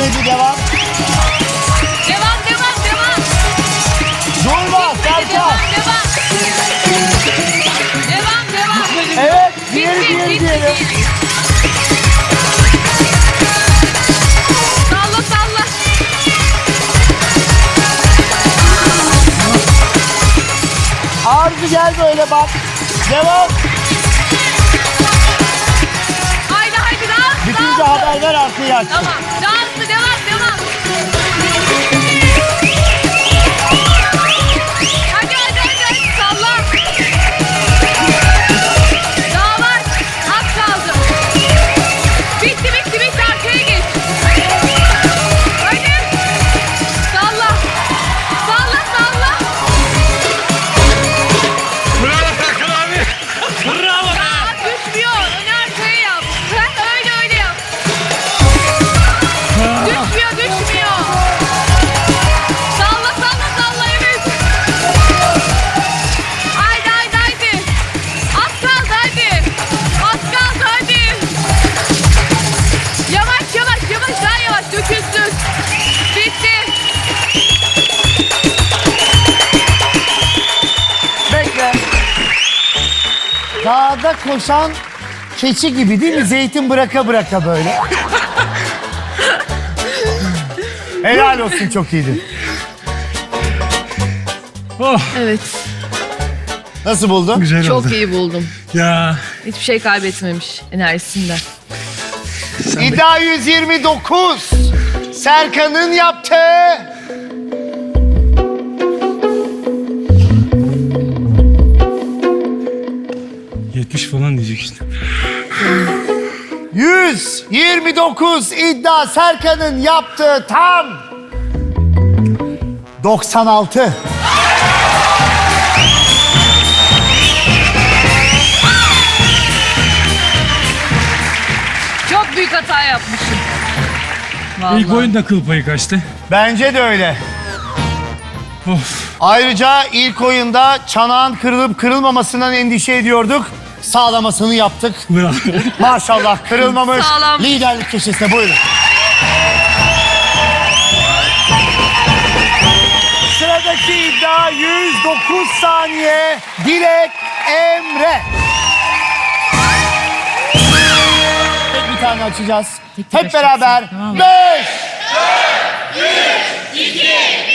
Tekneci devam. Devam devam devam. Durma Serkan. Devam devam. Devam devam. Evet diğeri diğeri diyelim. Salla salla. Arzu gel böyle bak. Devam. Haydi haydi daha. Bitince haber ver artık. Tamam. Daha Dağda koşan keçi gibi değil mi? Zeytin bıraka bıraka böyle. Helal olsun çok iyiydi. Oh Evet Nasıl buldun? güzel çok oldu. iyi buldum. Ya Hiçbir şey kaybetmemiş enerjisinden. sen de İddia 129. Serkan'ın yaptığı 70 falan diyecek işte. 129 iddia Serkan'ın yaptığı tam 96. Çok büyük hata yapmışım. Vallahi. İlk oyunda kıl payı kaçtı. Bence de öyle. Of. Ayrıca ilk oyunda çanağın kırılıp kırılmamasından endişe ediyorduk sağlamasını yaptık. Maşallah kırılmamış. Sağlam. Liderlik köşesine buyurun. Sıradaki iddia 109 saniye. Dilek Emre. Tek bir tane açacağız. Tek Hep beraber. 5 4 3 2